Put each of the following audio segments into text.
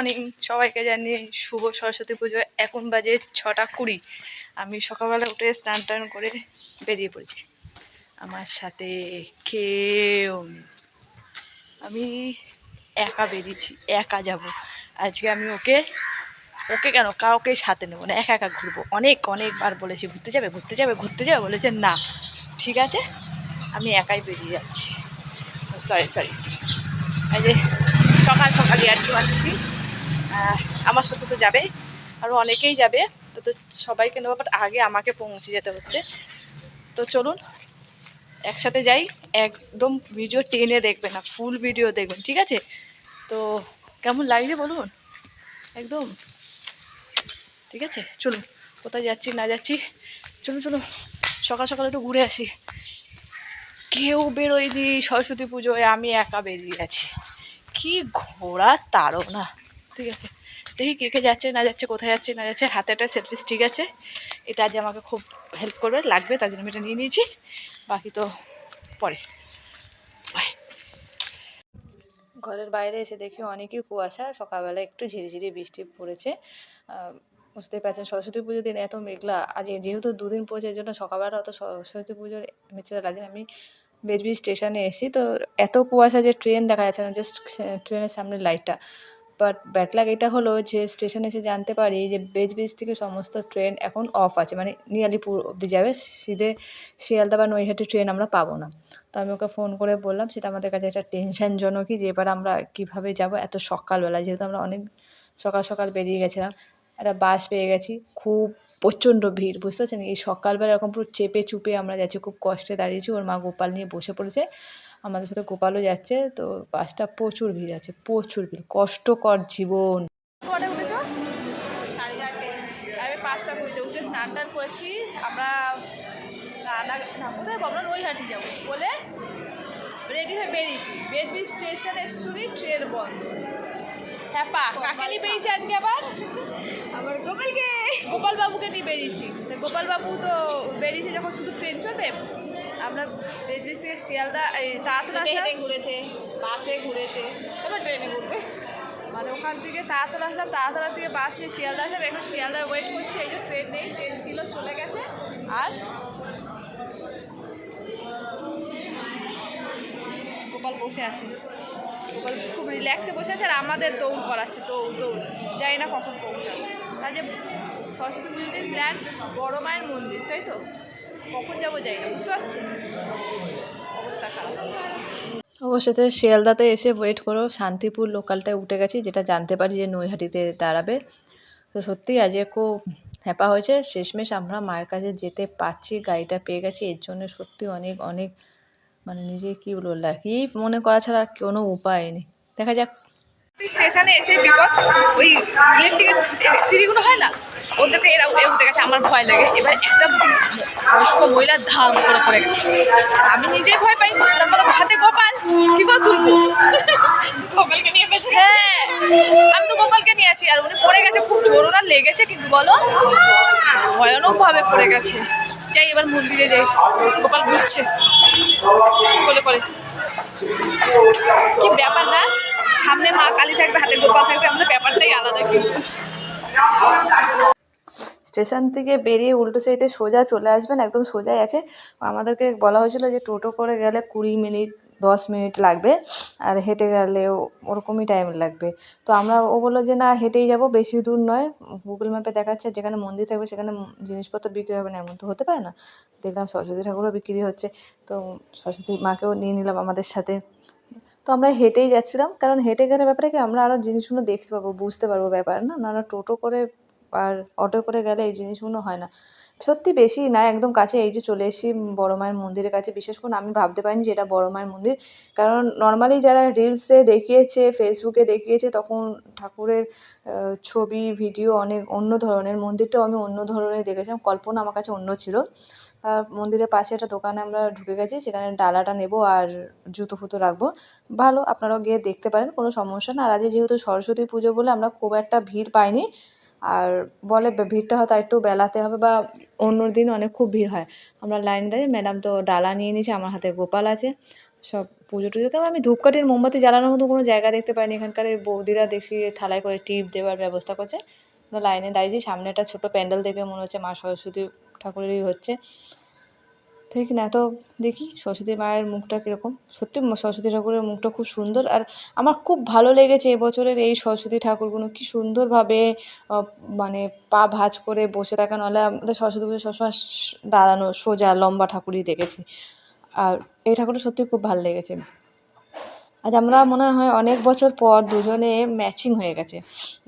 Morning সবাইকে জানি শুভ সরস্বতী পুজো। এখন বাজে ছটা কুড়ি। আমি সকালবেলা উঠে স্নান টান করে বেরিয়ে পড়েছি। আমার সাথে কেউ আমি একা বেরিয়েছি, একা যাব। আজকে আমি ওকে ওকে কেন? কাউকে সাথে নেব না, একা একা ঘুরবো। অনেক, অনেকবার বলেছি, ঘুরতে যাবে ঘুরতে যাবে ঘুরতে যাবে? বলেছে, না। ঠিক আছে? আমি একাই বেরিয়ে যাচ্ছি। সরি সরি এই যে সকাল সকালই আর কি পাচ্ছি আমার সাথে তো যাবে আরও অনেকেই যাবে, তো তো সবাইকে নেব বাট আগে আমাকে পৌঁছে যেতে হচ্ছে। তো চলুন, একসাথে যাই, একদম ভিডিও টেনে দেখবেন না ফুল ভিডিও দেখবেন, ঠিক আছে? তো কেমন লাগছে বলুন? একদম, ঠিক আছে? চলুন, কোথায় যাচ্ছি, না যাচ্ছি? চলুন চলুন, সকাল সকাল একটু ঘুরে আসি। কেউ বেরোয়নি সরস্বতী পুজোয়, আমি একা বেরিয়ে আছি। কি ঘোড়া তারও না ঠিক আছে। দেখি কে কে যাচ্ছে না যাচ্ছে কোথায় যাচ্ছে না যাচ্ছে হাতে একটা সেলফি ঠিক আছে। এটা আজ আমাকে খুব হেল্প করবে লাগবে তার জন্য আমি এটা নিয়ে নিয়েছি। বাকি তো পরে। ঘরের বাইরে এসে দেখি অনেকই কুয়াশা সকালবেলা একটু ঝিরিঝিরি বৃষ্টি পড়েছে। আহ, বুঝতেই পারছেন সরস্বতী পুজোর দিন এত মেঘলা আজ যেহেতু দুদিন পড়েছে এর জন্য সকালবেলা অত সরস্বতী পুজোর মেচেলা লাগে। আমি বেজবি স্টেশনে এসেছি তো এত কুয়াশা যে ট্রেন দেখা যাচ্ছে না জাস্ট ট্রেনের সামনে লাইটটা বাট ব্যাটলাগ এটা হলো যে স্টেশনে এসে জানতে পারি যে বেজবিজ থেকে সমস্ত ট্রেন এখন অফ আছে। মানে নিয়ালিপুর অবধি যাবে, সিধে শিয়ালদা বা নৈহাটি ট্রেন আমরা পাবো না। তো আমি ওকে ফোন করে বললাম, সেটা আমাদের কাছে একটা টেনশনজনকই যে এবার আমরা কীভাবে যাব এত সকালবেলা। যেহেতু আমরা অনেক সকাল সকাল বেরিয়ে গেছিলাম, একটা বাস পেয়ে গেছি, খুব প্রচণ্ড ভিড়, বুঝতে পারছেন? এই সকালবেলা এরকম পুরো চেপে চুপে আমরা যাচ্ছি, খুব কষ্টে দাঁড়িয়েছি। ওর মা গোপাল নিয়ে বসে পড়েছে। আমাদের সাথে গোপালও যাচ্ছে। তো বাসটা প্রচুর ভিড় আছে, প্রচুর ভিড়। কষ্টকর জীবন। উঠে স্নান টান করেছি। আমরা বলে রেডি হয়ে বেরিয়েছি। বেদবি স্টেশন এসে শুনি ট্রেন বন্ধ। হ্যাঁ পা কাকে নিয়ে বেরিয়েছি আজকে আবার? আমার গোপালকে। গোপাল বাবুকে নিয়ে বেরিয়েছি। গোপাল বাবু তো বেরিয়েছে যখন শুধু ট্রেন চলবে? আমরা বেদবি থেকে শিয়ালদা এই তাড়াতাড়ি হেঁটে ঘুরেছে বাসে ঘুরেছে। তারপর ট্রেনে ঘুরবে। মানে ওখান থেকে তাড়াতাড়ি আসলাম তাড়াতাড়ি থেকে বাস নিয়ে শিয়ালদা আসলাম। এখন শিয়ালদা ওয়েট করছি এই যে ট্রেন নেই ট্রেন ছিল চলে গেছে। আর গোপাল বসে আছে। খুব রিল্যাক্সে বসে আছে আর আমাদের দৌড় করাচ্ছে, দৌড় দৌড়। জানি না কখন পৌঁছাবো। তাই যে সরস্বতী দিন প্ল্যান বড় মায়ের মন্দির, তাই তো? কখন যাব যাই না, বুঝতে পারছি? অবস্থা খারাপ। অবশ্যই শিয়ালদাতে এসে ওয়েট করো, শান্তিপুর লোকালটায় উঠে গেছি, যেটা জানতে পারি যে নৈহাটিতে দাঁড়াবে। তো সত্যি আজকে খুব হ্যাপা হয়েছে। শেষমেশ আমরা মায়ের কাছে যেতে পারছি গাড়িটা পেয়ে গেছি। এর জন্য সত্যি অনেক অনেক মানে নিজে কী বলব লাকি মনে করা ছাড়া কোনো উপায় নেই। দেখা যাক। স্টেশনে এসে বিপদ ওই ইলেকট্রিকের সিঁড়িগুলো হয় না? ওদেরকে এরা উঠে উঠে গেছে আমার ভয় লাগে। এবার একটা বয়স্ক মহিলা ধাম করে পড়ে গেছে। আমি নিজেই ভয় পাই তারপর হাতে গোপাল কি করে তুলবো? গোপালকে নিয়ে বেঁচে হ্যাঁ। আমি তো গোপালকে নিয়ে আছি আর উনি পড়ে গেছে খুব জোর ওরা লেগেছে কিন্তু বলো ভয়ানক ভাবে পড়ে গেছে। যাই এবার মন্দিরে যাই গোপাল ঘুরছে। বলে পরে কি ব্যাপার না? সামনে মা কালী থাকবে, হাতে গোপাল থাকবে, আমাদের ব্যাপারটাই আলাদা কিন্তু। স্টেশন থেকে বেরিয়ে উল্টো সাইডে সোজা চলে আসবেন, একদম সোজাই আছে। আমাদেরকে বলা হয়েছিল যে টোটো করে গেলে কুড়ি মিনিট দশ মিনিট লাগবে আর হেঁটে গেলেও ওরকমই টাইম লাগবে। তো আমরা, ও বলল যে না, হেঁটেই যাব, বেশি দূর নয়। গুগল ম্যাপে দেখাচ্ছে, যেখানে মন্দির থাকবে সেখানে জিনিসপত্র বিক্রি হবে না, এমন তো হতে পারে না। দেখলাম সরস্বতী ঠাকুরও বিক্রি হচ্ছে, তো সরস্বতী মাকেও নিয়ে নিলাম আমাদের সাথে। তো আমরা হেঁটেই যাচ্ছিলাম, কারণ হেঁটে গেলে ব্যাপারে কি আমরা আরও জিনিসগুলো দেখতে পাবো, বুঝতে পারব ব্যাপার, না? নাহলে টোটো করে আর অটো করে গেলে এই জিনিসগুলো হয় না। সত্যি বেশি না, একদম কাছে এই যে চলে এসেছি বড় মায়ের মন্দিরের কাছে। বিশেষ করে আমি ভাবতে পারিনি যে এটা বড় মায়ের মন্দির। কারণ নর্মালি যারা রিলসে দেখিয়েছে ফেসবুকে দেখিয়েছে, তখন ঠাকুরের ছবি ভিডিও অনেক অন্য ধরনের। মন্দিরটাও আমি অন্য ধরনের দেখেছিলাম। কল্পনা আমার কাছে অন্য ছিল। আর মন্দিরের পাশে একটা দোকানে আমরা ঢুকে গেছি, সেখানে ডালাটা নেব আর জুতো ফুতো রাখব। ভালো, আপনারাও গিয়ে দেখতে পারেন, কোনো সমস্যা না। আর আজকে যেহেতু সরস্বতী পুজো বলে আমরা খুব একটা ভিড় পাইনি আর বলে ভিড়টা হয়তো একটু বেলাতে হবে বা অন্য দিন অনেক খুব ভিড় হয়। আমরা লাইন দাঁড়িয়ে ম্যাডাম তো ডালা নিয়ে নিয়েছে, আমার হাতে গোপাল আছে। সব পুজো টুজো আমি ধূপকাঠির, মোমবাতি জ্বালানোর মতো কোনো জায়গা দেখতে পাইনি। এখানকার এই বৌদিরা দেখি থালায় করে টিপ দেওয়ার ব্যবস্থা করছে। আমরা লাইনে দাঁড়িয়েছি সামনে একটা ছোটো প্যান্ডেল দেখে মনে হচ্ছে মা সরস্বতী ঠাকুরেরই হচ্ছে। ঠিক না? তো দেখি সরস্বতী মায়ের মুখটা কীরকম। সত্যি সরস্বতী ঠাকুরের মুখটা খুব সুন্দর আর আমার খুব ভালো লেগেছে এবছরের এই সরস্বতী ঠাকুরগুলো। কি সুন্দরভাবে মানে পা ভাঁজ করে বসে থাকা। নাহলে আমাদের সরস্বতী পুজো সবসময় দাঁড়ানো, সোজা, লম্বা ঠাকুরই দেখেছি। আর এই ঠাকুরটা সত্যি খুব ভালো লেগেছে। আজ আমরা মনে হয় অনেক বছর পর দুজনে ম্যাচিং হয়ে গেছে।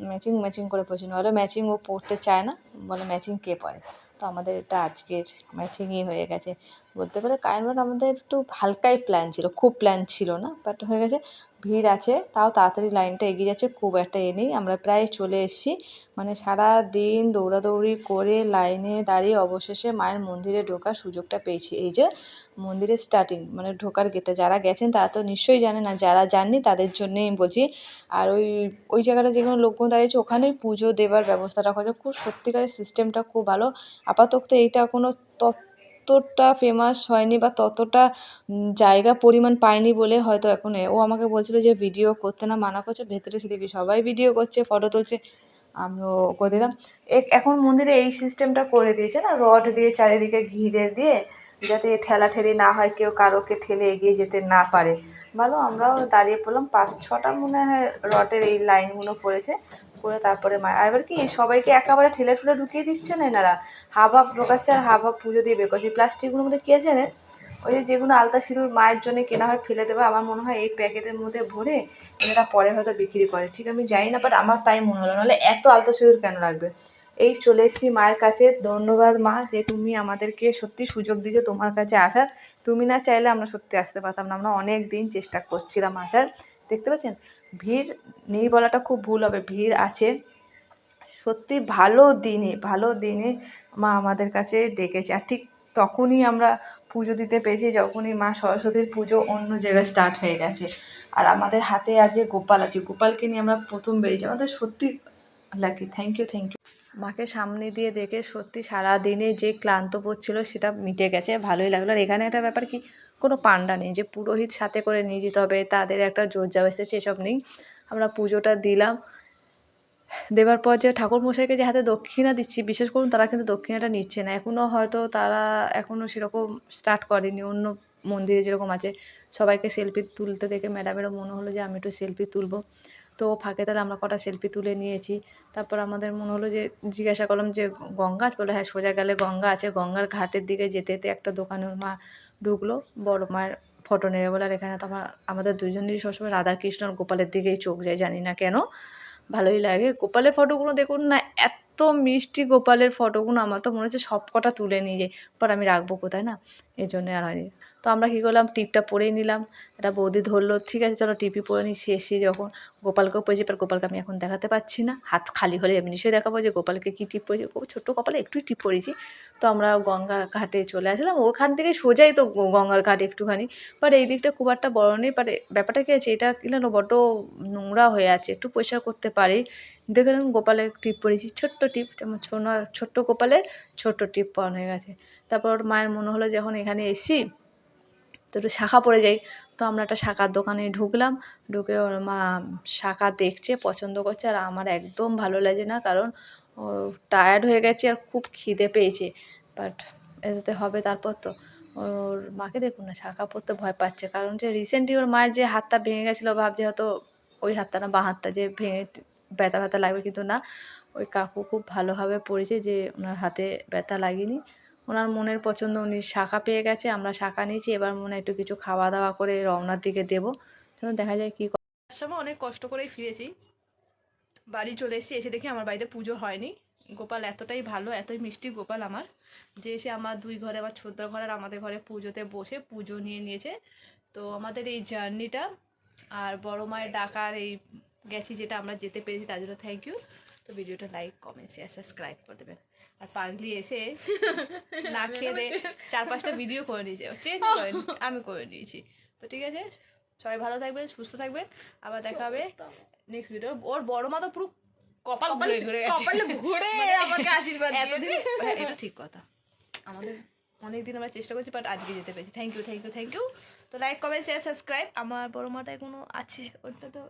ম্যাচিং ম্যাচিং করে পড়ছি। নাহলে ম্যাচিং ও পড়তে চায় না। বলে ম্যাচিং কে পরে? তো আমাদের এটা আজকের ম্যাচিংই হয়ে গেছে। বলতে পারে কারণ আমাদের একটু হালকাই প্ল্যান ছিল, খুব প্ল্যান ছিল না বাট হয়ে গেছে ভিড় আছে, তাও তাড়াতাড়ি লাইনটা এগিয়ে যাচ্ছে, খুব একটা এ নেই, আমরা প্রায় চলে এসেছি। মানে সারা দিন দৌড়াদৌড়ি করে লাইনে দাঁড়িয়ে অবশেষে মায়ের মন্দিরে ঢোকার সুযোগটা পেয়েছি। এই যে মন্দিরের স্টার্টিং মানে ঢোকার গেটে যারা গেছেন তারা তো নিশ্চয়ই জানে না যারা যাননি তাদের জন্যেই বলছি। আর ওই ওই জায়গাটা যেখানে লোকজন দাঁড়িয়েছে, ওখানেই পুজো দেওয়ার ব্যবস্থাটা করেছে খুব সত্যিকারের সিস্টেমটা খুব ভালো। আপাতত এইটা কোনো ততটা ফেমাস হয়নি বা ততটা জায়গা পরিমাণ পায়নি বলে হয়তো এখন ও আমাকে বলছিল যে ভিডিও করতে না, মানা করছে, ভেতরে সে দেখি সবাই ভিডিও করছে ফটো তুলছে। আমিও করে দিলাম। এখন মন্দিরে এই সিস্টেমটা করে দিয়েছে না রড দিয়ে চারিদিকে ঘিরে দিয়ে যাতে ঠেলা ঠেলি না হয়, কেউ কারোকে ঠেলে এগিয়ে যেতে না পারে। ভালো, আমরাও দাঁড়িয়ে পড়লাম। পাঁচ ছটা মনে হয় রডের এই লাইনগুলো পড়েছে। করে তারপরে মা আর এবার কি, সবাইকে একেবারে ঠেলে ঠুলে ঢুকিয়ে দিচ্ছে না এনারা? হাফ হাফ ঢোকাচ্ছে আর হাফ হাফ পুজো দিয়ে বের করছে। প্লাস্টিকগুলোর মধ্যে কী আছে ওই যেগুলো আলতা সিঁদুর মায়ের জন্য কেনা হয় ফেলে দেবে, আমার মনে হয় এই প্যাকেটের মধ্যে ভরে এনারা পরে হয়তো বিক্রি করে। ঠিক আমি জানি না বাট আমার তাই মনে হলো। নাহলে এত আলতা সিঁদুর কেন রাখবে? এই চলে এসেছি মায়ের কাছে। ধন্যবাদ মা যে তুমি আমাদেরকে সত্যি সুযোগ দিয়েছ তোমার কাছে আসার। তুমি না চাইলে আমরা সত্যি আসতে পারতাম না। আমরা অনেক দিন চেষ্টা করছিলাম আসার। দেখতে পাচ্ছেন? ভিড়, নেই বলাটা খুব ভুল হবে, ভিড় আছে। সত্যি ভালো দিনে ভালো দিনে মা আমাদের কাছে ডেকেছে। আর ঠিক তখনই আমরা পুজো দিতে পেরেছি যখনই মা সরস্বতীর পুজো অন্য জায়গায় স্টার্ট হয়ে গেছে। আর আমাদের হাতে আজ গোপাল আছে। গোপালকে নিয়ে আমরা প্রথম বেরিয়েছি। আমাদের সত্যি lucky thank you thank you মাকে সামনে দিয়ে দেখে সত্যি সারা দিনে যে ক্লান্ত বোধ ছিল সেটা মিটে গেছে, ভালোই লাগল। আর এখানে একটা ব্যাপার কি, কোনো পান্ডা নেই যে পুরোহিত সাথে করে নিয়ে যেতে হবে, তাদের একটা জোর জাবেস্তেছে এসব নেই। আমরা পুজোটা দিলাম। দেওয়ার পর যে ঠাকুর মশাইকে যে হাতে দক্ষিণা দিচ্ছি, বিশেষ করুন তারা কিন্তু দক্ষিণাটা নিচ্ছে না। এখনও হয়তো তারা এখনও সেরকম স্টার্ট করেনি, অন্য মন্দিরে যেরকম আছে। সবাইকে সেলফি তুলতে দেখে ম্যাডামেরও মনে হলো যে আমি একটু সেলফি তুলবো। তো ফাঁকে তাহলে আমরা কটা সেলফি তুলে নিয়েছি। তারপর আমাদের মনে হলো যে, জিজ্ঞাসা করলাম যে, গঙ্গা? আছে বলে হ্যাঁ সোজা গেলে গঙ্গা আছে। গঙ্গার ঘাটের দিকে যেতে যেতে একটা দোকানে ওর মা ঢুকলো, বড় মায়ের ফটো নেবে বলে। আর এখানে তো আমার, আমাদের দুজনেরই সবসময় রাধাকৃষ্ণ আর গোপালের দিকেই চোখ যায়, জানি না কেন। ভালোই লাগে। গোপালের ফটোগুলো দেখুন না, এত মিষ্টি গোপালের ফটোগুলো আমার তো মনে হচ্ছে সব কটা তুলে নিয়ে যাই। পর আমি রাখব কোথায় না? এই জন্য আর হয়নি। তো আমরা কী করলাম? টিপটা পরেই নিলাম। একটা বৌদি ধরলো, ঠিক আছে, চলো টিপি পরে নিই শেষে যখন গোপালকেও পরেছি, এবার গোপালকে আমি এখন দেখাতে পাচ্ছি না। হাত খালি হলে এমনি নিশ্চয়ই দেখাবো যে গোপালকে কী টিপ পরেছি। ও ছোট্ট কপালে একটু টিপ পরেছি। তো আমরা গঙ্গার ঘাটে চলে আসলাম। ওখান থেকে সোজাই তো গঙ্গার ঘাট একটুখানি। বাট এই দিকটা খুব একটা বড় নেই। বাট ব্যাপারটা কী আছে? এটা কিনা বড্ড নোংরা হয়ে আছে। একটু পরিষ্কার করতে পারি। দেখলাম গোপালের টিপ পরেছি, ছোট্ট টিপ। যেমন ছোট ছোট্ট গোপালের ছোট্ট টিপ পরানো হয়ে গেছে। তারপর মায়ের মনে হলো যখন এখানে এসি তো একটু শাখা পড়ে যাই। তো আমরা একটা শাখার দোকানে ঢুকলাম, ঢুকে ওর মা শাখা দেখছে, পছন্দ করছে আর আমার একদম ভালো লাগে না কারণ ও টায়ার্ড হয়ে গেছে আর খুব খিদে পেয়েছে। বাট এতে হবে তারপর তো। ওর মাকে দেখুন না, শাখা পরতে ভয় পাচ্ছে কারণ যে রিসেন্টলি ওর মায়ের যে হাতটা ভেঙে গেছিল ভাবছে হয়তো ওই হাতটা না বাঁ হাতটা যে ভেঙে ব্যথা ব্যথা লাগবে কিন্তু না। ওই কাকু খুব ভালোভাবে পড়েছে যে ওনার হাতে ব্যথা লাগেনি। ওনার মনের পছন্দ উনি শাখা পেয়ে গেছে, আমরা শাখা নিয়েছি, এবার মনে একটু কিছু খাওয়া দাওয়া করে রওনার দিকে দেবো। চলুন দেখা যায় কী সময় অনেক কষ্ট করেই ফিরেছি। বাড়ি চলে এসেছি, এসে দেখি আমার বাড়িতে পুজো হয়নি। গোপাল এতটাই ভালো, এতই মিষ্টি গোপাল আমার, যে এসে আমার দুই ঘরে, আমার ছোদ্র ঘরে আর আমাদের ঘরে পুজোতে বসে পুজো নিয়ে নিয়েছে। তো আমাদের এই জার্নিটা আর বড় মায়ের ডাকার এই গেছি যেটা আমরা যেতে পেরেছি, তার জন্য থ্যাংক ইউ ভিডিওটা লাইক কমেন্ট শেয়ার সাবস্ক্রাইব করে দেবেন। আর পাগলি এসে না খেয়ে চার পাঁচটা ভিডিও করে নিয়েছে চেঞ্জ করে আমি করে নিয়েছি তো ঠিক আছে সবাই ভালো থাকবেন সুস্থ থাকবেন। আবার দেখা হবে নেক্সট ভিডিও ওর বড় মা তো পুরো কপাল ঘুরে ঘুরে কপালে ঘুরে মানে আমাকে আশীর্বাদ দিয়েছে। মানে এটা ঠিক কথা। আমাদের অনেকদিন আমরা চেষ্টা করছি বাট আজকে যেতে পেরেছি। Thank you thank you thank you তো লাইক কমেন্ট শেয়ার সাবস্ক্রাইব আমার বড় মাটায় কোনো আছে? ওটা তো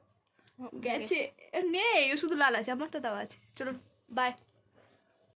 গেছে। নেই শুধু লাল আছে আমারটা দাও আছে। চলুন বাই